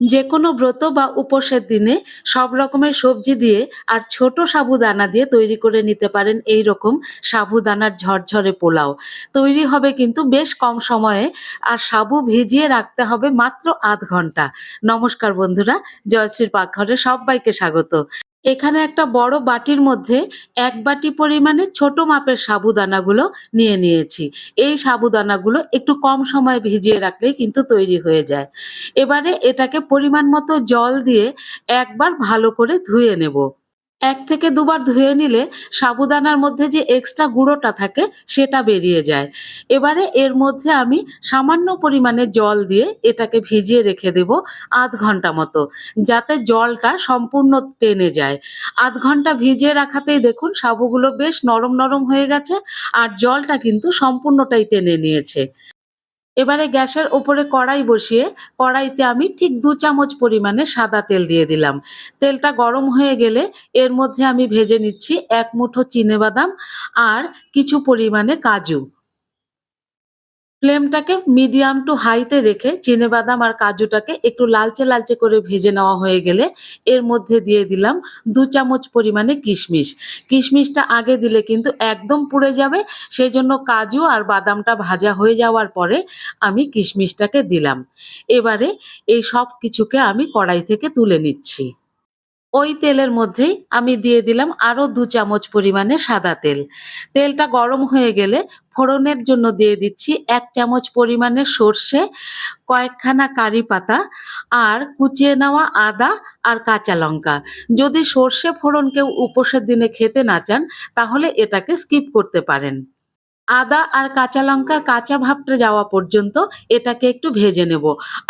যে কোনো ব্রত বা উপোসের দিনে সব রকমের সবজি দিয়ে আর ছোট সাবুদানা দিয়ে তৈরি করে নিতে পারেন এই রকম সাবুদানার ঝরঝরে পোলাও। তৈরি হবে কিন্তু বেশ কম সময়ে আর সাবু ভিজিয়ে রাখতে হবে মাত্র আধ ঘণ্টা। নমস্কার বন্ধুরা, জয়শ্রীর পাকঘরে সবাইকে স্বাগত। এখানে একটা বড় বাটির মধ্যে এক বাটি পরিমাণে ছোট মাপের সাবুদানাগুলো নিয়ে নিয়েছি। এই সাবুদানাগুলো একটু কম সময় ভিজিয়ে রাখলেই কিন্তু তৈরি হয়ে যায়। এবারে এটাকে পরিমাণ মতো জল দিয়ে একবার ভালো করে ধুয়ে নেব। এক থেকে দুবার ধুয়ে নিলে সাবুদানার মধ্যে যে এক্সট্রা গুঁড়োটা থাকে সেটা বেরিয়ে যায়। এবারে এর মধ্যে আমি সামান্য পরিমাণে জল দিয়ে এটাকে ভিজিয়ে রেখে দেব আধ ঘণ্টা মতো, যাতে জলটা সম্পূর্ণ টেনে যায়। আধ ঘণ্টা ভিজিয়ে রাখাতেই দেখুন সাবুগুলো বেশ নরম নরম হয়ে গেছে আর জলটা কিন্তু সম্পূর্ণটাই টেনে নিয়েছে। এবারে গ্যাসের ওপরে কড়াই বসিয়ে কড়াইতে আমি ঠিক দু চামচ পরিমাণে সাদা তেল দিয়ে দিলাম। তেলটা গরম হয়ে গেলে এর মধ্যে আমি ভেজে নিচ্ছি এক মুঠো বাদাম আর কিছু পরিমাণে কাজু। ফ্লেমটাকে মিডিয়াম টু হাইতে রেখে চিনে বাদাম আর কাজুটাকে একটু লালচে লালচে করে ভেজে নেওয়া হয়ে গেলে এর মধ্যে দিয়ে দিলাম দু চামচ পরিমাণে কিশমিশ। কিশমিশটা আগে দিলে কিন্তু একদম পুড়ে যাবে সেই জন্য কাজু আর বাদামটা ভাজা হয়ে যাওয়ার পরে আমি কিশমিশটাকে দিলাম। এবারে এই সব কিছুকে আমি কড়াই থেকে তুলে নিচ্ছি। ওই তেলের মধ্যেই আমি দিয়ে দিলাম আরও দু চামচ পরিমাণে সাদা তেল। তেলটা গরম হয়ে গেলে ফোড়নের জন্য দিয়ে দিচ্ছি এক চামচ পরিমাণে সর্ষে, কয়েকখানা কারি পাতা আর কুচিয়ে নেওয়া আদা আর কাঁচা লঙ্কা। যদি সর্ষে ফোড়ন কেউ উপোসের দিনে খেতে না চান, তাহলে এটাকে স্কিপ করতে পারেন। আদা আর কাঁচা লঙ্কার কাঁচা ভাবটা যাওয়া পর্যন্ত এটাকে একটু ভেজে নেব।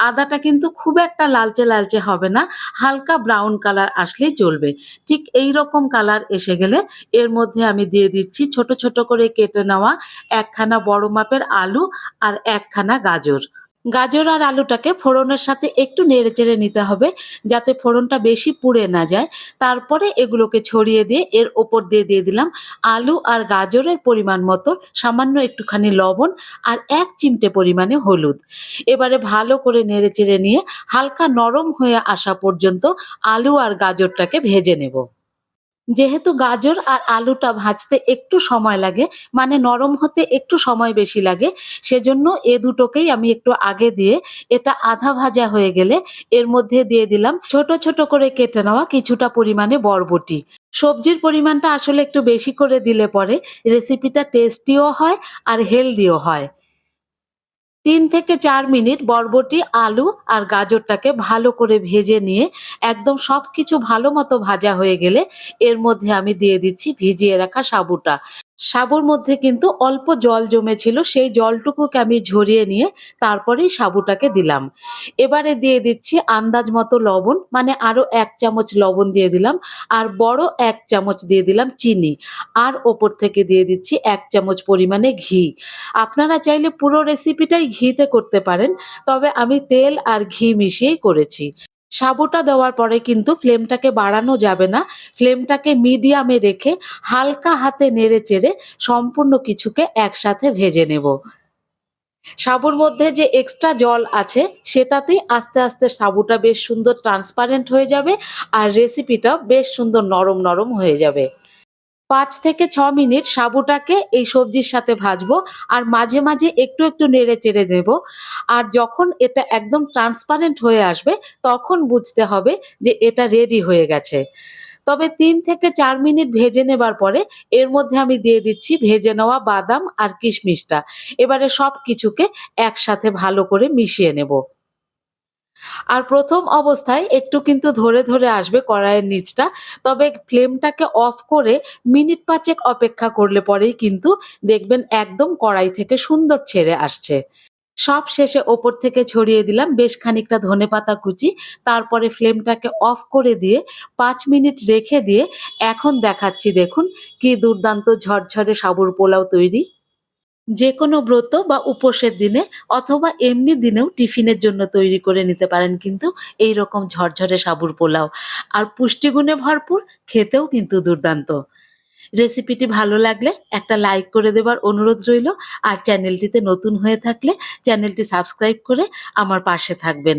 আদাটা কিন্তু খুব একটা লালচে লালচে হবে না, হালকা ব্রাউন কালার আসলেই চলবে। ঠিক এই রকম কালার এসে গেলে এর মধ্যে আমি দিয়ে দিচ্ছি ছোট ছোট করে কেটে নেওয়া একখানা বড় মাপের আলু আর একখানা গাজর। গাজর আর আলুটাকে ফোড়নের সাথে একটু নেড়েচেড়ে নিতে হবে যাতে ফোড়নটা বেশি পুড়ে না যায়। তারপরে এগুলোকে ছড়িয়ে দিয়ে এর ওপর দিয়ে দিয়ে দিলাম আলু আর গাজরের পরিমাণ মতো, সামান্য একটুখানি লবণ আর এক চিমটে পরিমাণে হলুদ। এবারে ভালো করে নেড়েচেড়ে নিয়ে হালকা নরম হয়ে আসা পর্যন্ত আলু আর গাজরটাকে ভেজে নেব। যেহেতু গাজর আর আলুটা ভাজতে একটু সময় লাগে মানে নরম হতে একটু সময় বেশি লাগে, সেজন্য এ দুটোকেই আমি একটু আগে দিয়ে এটা আধা ভাজা হয়ে গেলে এর মধ্যে দিয়ে দিলাম ছোট ছোট করে কেটে নেওয়া কিছুটা পরিমাণে বরবটি। সবজির পরিমাণটা আসলে একটু বেশি করে দিলে পরে রেসিপিটা টেস্টিও হয় আর হেলদিও হয়। তিন থেকে চার মিনিট বরবটি, আলু আর গাজরটাকে ভালো করে ভেজে নিয়ে একদম সব কিছু ভালো মতো ভাজা হয়ে গেলে এর মধ্যে আমি দিয়ে দিচ্ছি ভিজিয়ে রাখা সাবুটা। সাবুর মধ্যে কিন্তু অল্প জল জমেছিল, সেই জলটুকুকে আমি ঝরিয়ে নিয়ে তারপরেই সাবুটাকে দিলাম। এবারে দিয়ে দিচ্ছি আন্দাজ মতো লবণ মানে আরও এক চামচ লবণ দিয়ে দিলাম, আর বড় এক চামচ দিয়ে দিলাম চিনি, আর ওপর থেকে দিয়ে দিচ্ছি এক চামচ পরিমাণে ঘি। আপনারা চাইলে পুরো রেসিপিটাই ঘিতে করতে পারেন, তবে আমি তেল আর ঘি মিশিয়েই করেছি। সাবুটা দেওয়ার পরে কিন্তু ফ্লেমটাকে বাড়ানো যাবে না। ফ্লেমটাকে মিডিয়ামে রেখে হালকা হাতে নেড়ে চেড়ে সম্পূর্ণ কিছুকে একসাথে ভেজে নেব। সাবুর মধ্যে যে এক্সট্রা জল আছে, সেটাতেই আস্তে আস্তে সাবুটা বেশ সুন্দর ট্রান্সপারেন্ট হয়ে যাবে আর রেসিপিটা বেশ সুন্দর নরম নরম হয়ে যাবে। পাঁচ থেকে ছ মিনিট সাবুটাকে এই সবজির সাথে ভাজবো আর মাঝে মাঝে একটু একটু নেড়ে চেড়ে দেব। আর যখন এটা একদম ট্রান্সপারেন্ট হয়ে আসবে, তখন বুঝতে হবে যে এটা রেডি হয়ে গেছে। তবে তিন থেকে চার মিনিট ভেজে নেবার পরে এর মধ্যে আমি দিয়ে দিচ্ছি ভেজে নেওয়া বাদাম আর কিশমিশটা। এবারে সব কিছুকে একসাথে ভালো করে মিশিয়ে নেব। আর প্রথম অবস্থায় একটু কিন্তু ধরে ধরে আসবে কড়াইয়ের নিচটা, তবে ফ্লেমটাকে অফ করে মিনিট পাঁচেক অপেক্ষা করলে পরেই কিন্তু দেখবেন একদম কড়াই থেকে সুন্দর ছেড়ে আসছে। সব শেষে ওপর থেকে ছড়িয়ে দিলাম বেশ খানিকটা ধনে পাতা কুচি, তারপরে ফ্লেমটাকে অফ করে দিয়ে পাঁচ মিনিট রেখে দিয়ে এখন দেখাচ্ছি দেখুন কি দুর্দান্ত ঝরঝরে সাবুর পোলাও তৈরি। যে কোনো ব্রত বা উপোসের দিনে অথবা এমনি দিনেও টিফিনের জন্য তৈরি করে নিতে পারেন কিন্তু এই রকম ঝরঝরে সাবুর পোলাও। আর পুষ্টিগুণে ভরপুর, খেতেও কিন্তু দুর্দান্ত। রেসিপিটি ভালো লাগলে একটা লাইক করে দেবার অনুরোধ রইল আর চ্যানেলটিতে নতুন হয়ে থাকলে চ্যানেলটি সাবস্ক্রাইব করে আমার পাশে থাকবেন।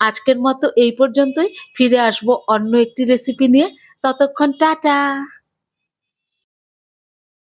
আজকের মতো এই পর্যন্তই। ফিরে আসব অন্য একটি রেসিপি নিয়ে। ততক্ষণ টাটা!